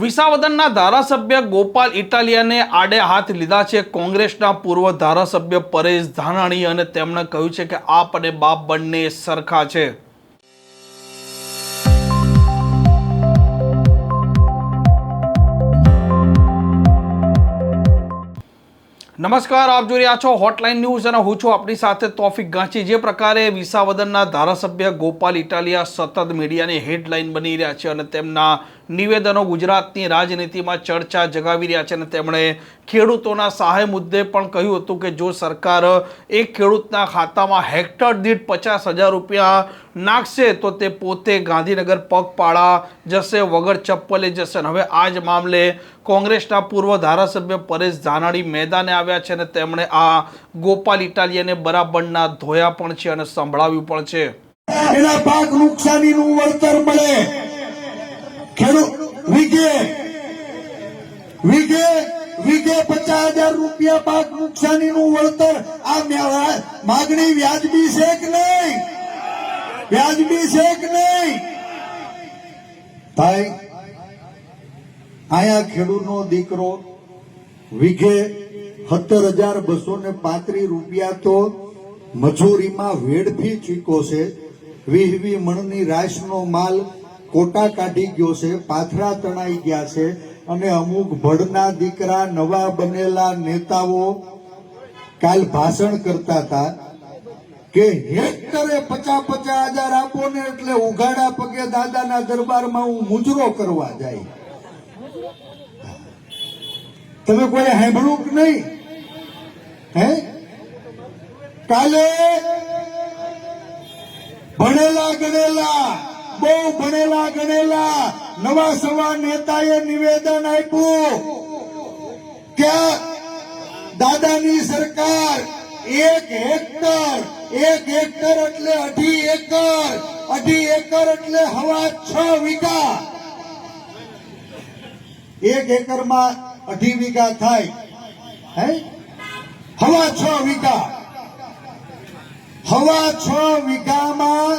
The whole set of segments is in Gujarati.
વિસાવદનના ધારાસભ્ય ગોપાલ ઇટાલિયાને આડે હાથ લીધા છે. કોંગ્રેસના પૂર્વ ધારાસભ્ય પરેશ ધાનાણી અને તેમણે કહ્યું છે કે આપ અને બાપ બંને સરખા છે. નમસ્કાર, આપ જોઈ રહ્યા છો હોટલાઇન ન્યૂઝ અને હું છું આપણી સાથે તોફિક ગાંચી. જે પ્રકારે વિસાવદનના ધારાસભ્ય ગોપાલ ઇટાલિયા સતત મીડિયાની હેડલાઇન બની રહ્યા છે અને તેમના નિવેદનો ગુજરાતની રાજનીતિમાં ચર્ચા જગાવી રહ્યા છે અને તેમણે ખેડૂતોના સહાય મુદ્દે પણ કહ્યું હતું કે જો સરકાર એક ખેડૂતના ખાતામાં હેક્ટર દીઠ પચાસ હજાર રૂપિયા નાખશે, તો તે પોતે ગાંધીનગર પગપાળા જશે, વગર ચપ્પલે જશે. અને હવે આ જ મામલે કોંગ્રેસના પૂર્વ ધારાસભ્ય પરેશ ધાનાણી મેદાને આવ્યા છે અને તેમણે આ ગોપાલ ઇટાલિયાને બરાબરના ધોયા પણ છે અને સંભળાવ્યું પણ છે. એના પાક નુકસાનીનું વળતર મળે. પચાસ હજાર રૂપિયા પાક નુકસાનીનું વળતર. આ માગણી વ્યાજબી છે કે નહીં? વ્યાજબી છે કે નહીં? ભાઈ અહીંયા ખેડૂતનો દીકરો વીઘે સત્તર હજાર બસો ને પાંત્રીસ રૂપિયા તો મજૂરીમાં વેડફી ચૂક્યો છે. વીસ વી મણની રાશનો માલ કોટા કાઢી ગયો છે, પાથરા તણાઈ ગયા છે અને અમુક ભડના દીકરા, નવા બનેલા નેતાઓ કાલ ભાષણ કરતા હતા કે હેક્ટરે પચાસ પચાસ હજાર આપો ને એટલે ઉઘાડા પગે દાદાના દરબારમાં હું મુજરો કરવા જાય. તમે કોઈ સાંભળ્યું કે નહીં? હે? કાલે ભણેલા ગણેલા બહુ ભણેલા, ગણેલા, નવા સવા નેતાએ નિવેદન આપ્યું કે દાદાની સરકાર એક હેક્ટર એક હેક્ટર એટલે અઢી એકર અઢી એકર એટલે હવા છ વીઘા. એક એકરમાં અઢી વીઘા થાય, હે? હવા છ વીઘા. હવા છ વીઘામાં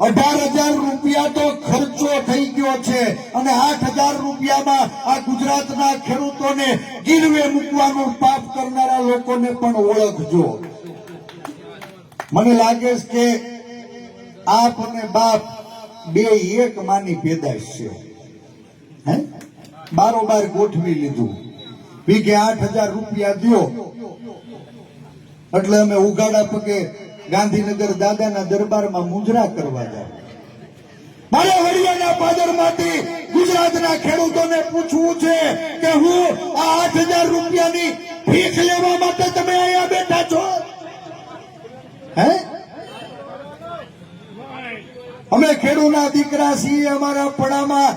અઢાર હજાર રૂપિયા તો ખર્ચો થઈ ગયો છે અને આઠ હજાર રૂપિયામાં આ ગુજરાતના ખેડૂતોને ગીરવે મૂકવાનું પાપ કરનારા લોકોને પણ ઓળખજો. મને લાગે છે કે આપ અને બાપ બે એક માની પેદાશ છે. હે? બારોબાર ગોઠવી લીધું. વીઘે આઠ હજાર રૂપિયા દ્યો. એટલે અમે ઉગાડા પગે ગાંધીનગર દાદાના દરબારમાં મુજરા કરવા જાય મારે હરિયાણા પાદરમાંથી ગુજરાતના ખેડૂતોને પૂછવું છે કે હું આ આઠ હજાર રૂપિયાની ભીખ લેવા માટે તમે અહીંયા બેઠા છો? હે? અમે ખેડૂના દીકરા છીએ, અમારા પડામાં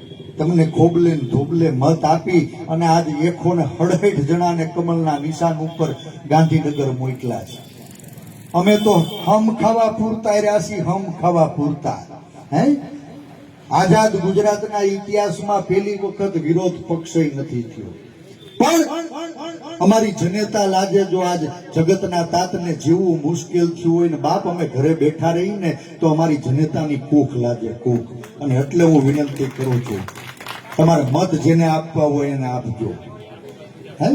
તમને ખોબલે ધોબલે મત આપી અને આજ એકો ને હડહેઠ જણાને કમલના નિશાન ઉપર ગાંધીનગર મોકલા છે. અમે તો હમ ખાવા પૂરતા રહ્યા છીએ, હમ ખાવા પૂરતા. હે? આઝાદ ગુજરાતના ઇતિહાસમાં પહેલી વખત વિરોધ પક્ષ નથી થયો. પણ અમારી જનેતા લાજે જો આજ જગતના તાતને જીવવું મુશ્કેલ થયું હોય ને બાપ અમે ઘરે બેઠા રહીને તો અમારી જનેતાની કૂખ લાગે કૂખ અને એટલે હું વિનંતી કરું છું તમારે મત જેને આપવા હોય એને આપજો. હે?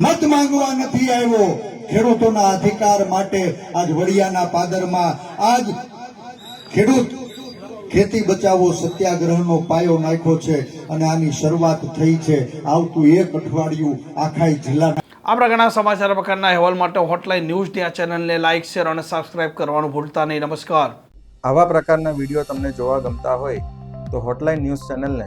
મત માંગવા નથી આવ્યો. ખેડૂતોના અધિકાર માટે આજ વડિયાના પાદરમાં આજ ખેડૂત ખેતી બચાવો સત્યાગ્રહનો પાયો નાખ્યો છે અને આની શરૂઆત થઈ છે આવતું એક અઠવાડિયું આખા જિલ્લા આ પ્રકારના સમાચાર પ્રકારના અહેવાલ માટે હોટલાઇન ન્યૂઝની આ ચેનલને લાઇક શેર અને સબસ્ક્રાઇબ કરવાનું ભૂલતા નહીં. નમસ્કાર. આવા પ્રકારના વીડિયો તમને જોવા ગમતા હોય તો હોટલાઇન ન્યૂઝ ચેનલને